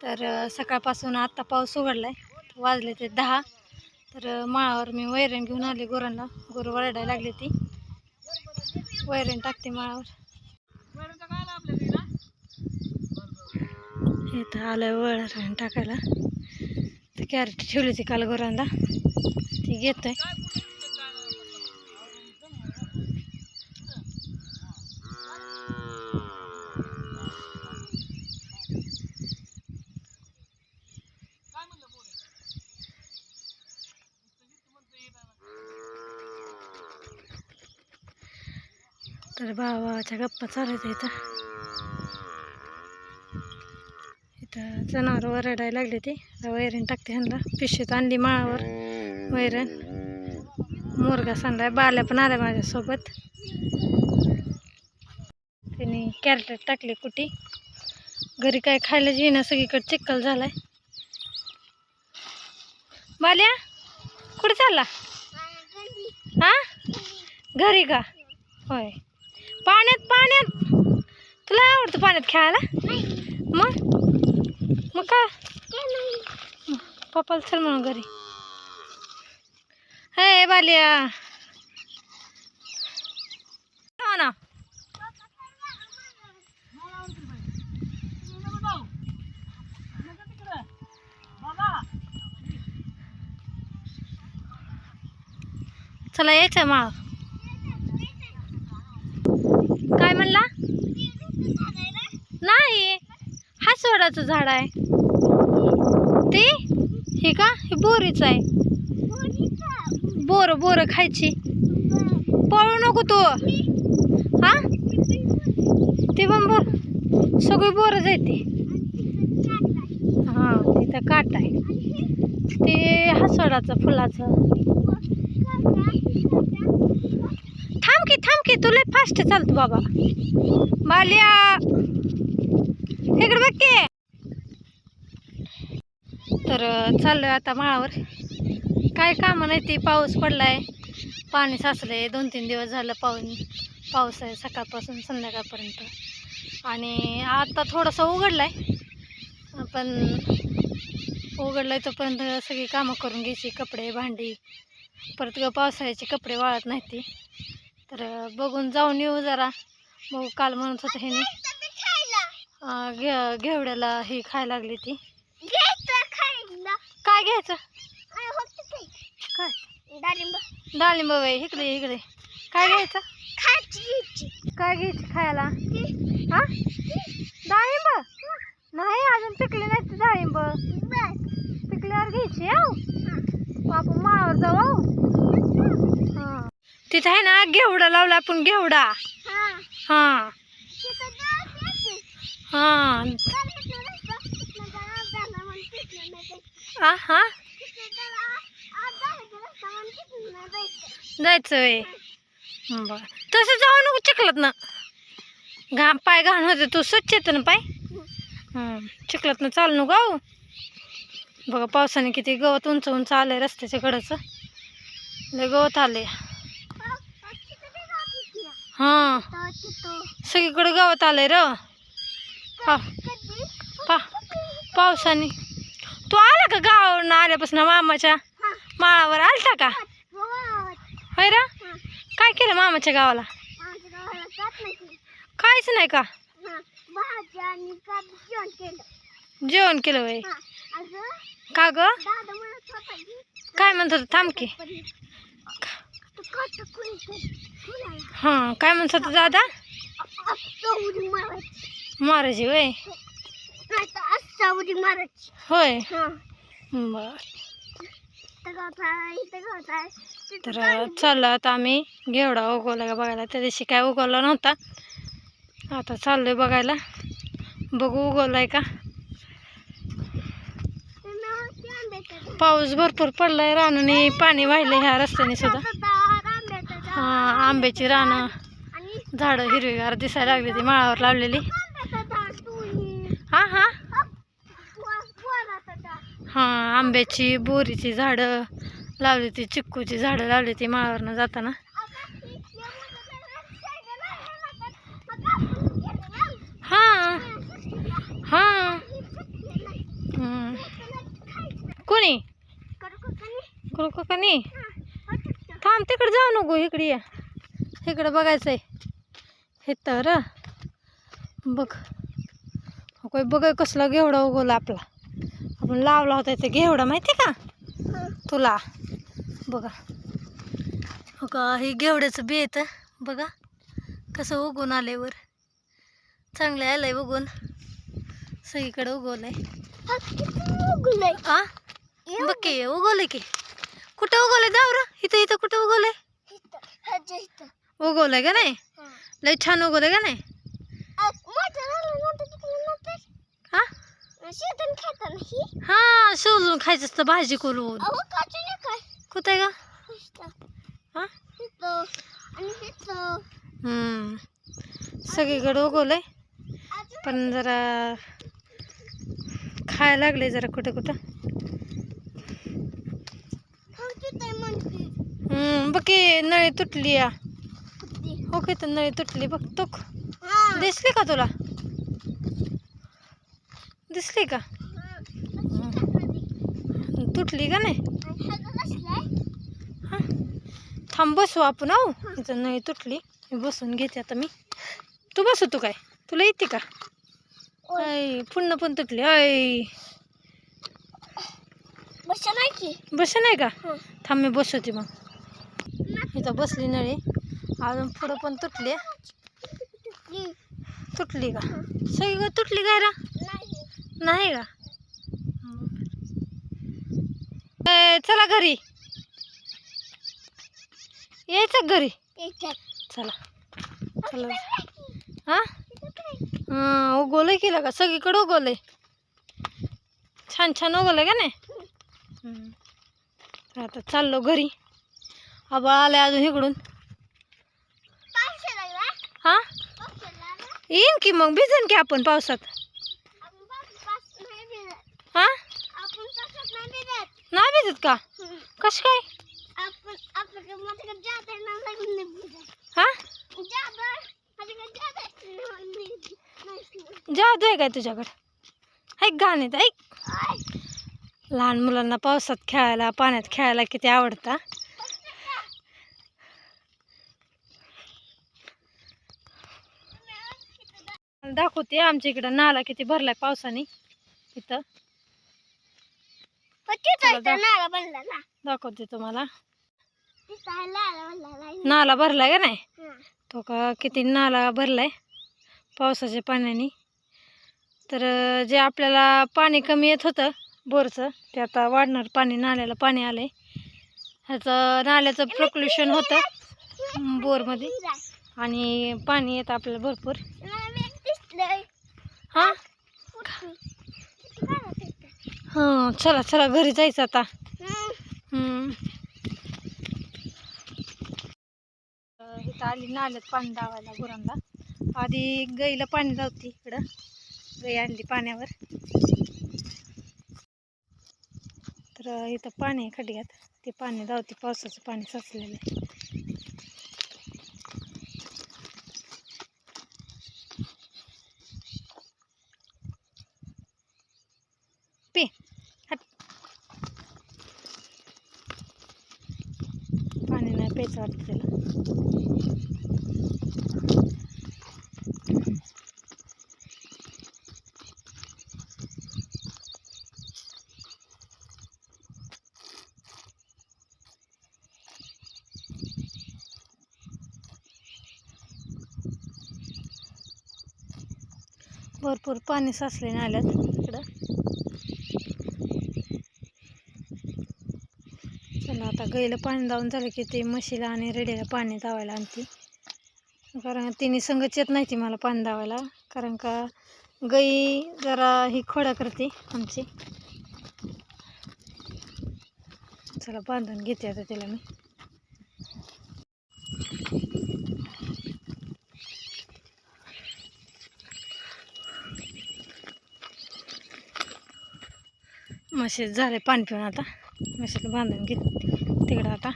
तर सकाळपासून आत्ता पाऊस उघडला आहे वाजले ते दहा. तर माळावर मी वैरण घेऊन आले गुरांना. गुरु वरडायला लागली ती. वैरण टाकते माळावर. इथं आलं वैरण टाकायला. ते कॅरेट ठेवली होती काल गुरांना. ती घेतोय. तर भावाच्या गप्पा चालायच्या इथं इथं जनावर वरडायला लागले ते. वैरण टाकते ह्यांना. पिशवीत आणली माळावर. वैरण. मुरगा सांगलाय बाल्या पण आल्या माझ्यासोबत. त्यांनी कॅरेट टाकली कुटी. घरी काय खायला येईना सगळीकडे चिक्कल झालाय. बाल्या कुठे चालला? हा? घरी का? होय. पाण्यात पाण्यात. तुला आवडतं पाण्यात खेळायला? मग? मग काय पप्पाला चल म्हणून घरी. हे बालिया. हो ना. चला यायचं माळ काय म्हणला नाही हा झाड आहे. ते? हे का? हे बोरीच आहे. बोर बोर खायची. पळू नको तू. हा? ते पण बोर. सगळी बोरच आहे ते हा तिथं काट आहे. ते हसवडाचं फुलाचं. थांब की थांब की तुला फास्ट चालतो बाबा. बाल्या इकडे बघ की. तर चाललो आता माळावर. काय काम नाही ते पाऊस पडला आहे पाणी साचलंय. दोन तीन दिवस झालं पाऊस पाऊस आहे सकाळपासून संध्याकाळपर्यंत. आणि आता थोडंसं आहे पण उघडलाय तोपर्यंत सगळी कामं करून घ्यायची. कपडे भांडी. परत पावसाळ्याचे कपडे वाळत नाहीत ती. तर बघून जाऊन येऊ जरा. बघू काल म्हणत होतं हे घे घेवड्याला ही खायला लागली ती. घ्यायचं काय? डाळिंब बाई इकडे इकडे. काय घ्यायचं? काय घ्यायचं खायला? हा? डाळिंब नाही अजून पिकले नाहीत ते डाळिंब पिकल्यावर घ्यायची हो? आपण माळावर जाऊ हो. हा. तिथं आहे ना घेवडा लावला आपण घेवडा. हा. हा. हा हा जायचं आहे बर. तसं जाऊ नको चिखलात ना. घा पाय घाण होते तू स्वच्छ येतं ना पाय. चिखलत चिखलात ना चालू नको गाऊ बघा पावसाने किती गवत उंच उंच आलंय रस्त्याच्या कडचं लय गवत आले हां. सगळीकडे गवत आलंय र. पा पा पावसाने तू आला का गावावरून आल्यापासून मामाच्या? माळावर आलता का? होय रा काय केलं मामाच्या गावाला? काहीच नाही का? जेवण केलं. वय का ग? काय म्हणत होतं? थांब की. हां काय म्हणत होतं दादा? मारायची. वय होय. बर. तर चाललो आता आम्ही घेवडा उगवला का बघायला. त्या दिवशी काय उगवला नव्हता. आता चाललोय बघायला. बघू उगवलाय का? पाऊस भरपूर पडलाय रानाने पाणी वाहिलंय ह्या रस्त्याने सुद्धा. हा आंब्याची रानं झाडं हिरवीगार दिसायला लागली ती माळावर लावलेली. हा हा. हां आंब्याची बोरीची झाडं लावली ती चिक्कूची झाडं लावली ती माळावरनं जाताना. हां हां. कोणी? करू का का नाही थांब तिकडे जाऊ नको इकडे या. इकडं बघायचं आहे हे तर बघ. काय बघ कसला घेवडा उगवला आपला. आपण लावला होता ते घेवडा माहिती का? तुला. बघा. हो का हे घेवड्याचं बी येतं बघा कसं उगवून आलंय वर. चांगलं आलंय उगवून सगळीकडे उगवलंय. आ? बघ की उगवलंय की. कुठं उगवलंय दावर? इथं इथं कुठं उगवलंय? उगवलंय का नाही? लय छान उगवलंय का नाही? हा? शिवलून खायचं असतं भाजी करून. कुठं आहे का हा? हम्म. सगळीकडे उगवलंय. पण जरा खायला लागले जरा कुठं कुठं. हम्म बघ की नळी तुटली या. हो की तर नळी तुटली बघ तो दिसली का तुला? दिसली का? तुटली का नाही? हा. थांब बसू आपण इथं नळी तुटली. मी बसून घेते आता मी. तू बसू तू काय? तुला येते का? ऐ पुन्हा पण तुटली. ऐ बस नाही का. थांब मी बसवते मग. इथं बसली नळी. अजून पुढं पण तुटली. तुटली का? सगळी तुटली काय रा नाही का? ए, चला घरी. यायचं घरी. चला. चला. हा? हां उगवलंय केलं का? सगळीकडे उगवलंय. छान छान उगवलंय का नाही? हम्म. आता चाललो घरी. आबा आलाय अजून इकडून. हा? येईन की मग. भिजन की आपण पावसात. हा? नाही भिजत का? कस काय? हा? जादू आहे काय तुझ्याकडे. ऐक गाणे ऐक. लहान मुलांना पावसात खेळायला पाण्यात खेळायला किती आवडतं दाखवते आमच्या इकडं नाला किती भरलाय पावसाने. इथं. दाखवते तुम्हाला. नाला भरलाय का नाही? तो का किती नाला भरलाय? पावसाच्या पाण्याने. तर जे आपल्याला पाणी कमी येत होतं बोरचं ते आता वाढणार. पाणी नाल्याला पाणी आलंय. ह्याचं नाल्याचं प्रक्ल्युशन होतं बोरमध्ये. आणि पाणी येतं आपल्याला भरपूर. हां? हां चला चला घरी जायचं आता. इथं आली नाल्यात पाणी दावायला गुरांना. आधी गाईला पाणी लावते इकडं. गाई आणली पाण्यावर. तर इथं पाणी आहे खड्ड्यात. ते पाणी धावते पावसाचं पाणी साचलेलं आहे पे हट पाणी वाटतं त्याला. भरपूर पाणी साचले नाल्यात इकडं चला आता गाईला पाणी दावून झालं की ते म्हशीला आणि रेड्याला पाणी दावायला आणते. कारण तिने संगत येत नाही ती मला पाणी दावायला. कारण का गाई जरा ही खोडा करते आमची. चला बांधून घेते आता तिला मी. म्हशीत झाले पाणी पिऊन आता. म्हशीला बांधून घेत तिकडं आता.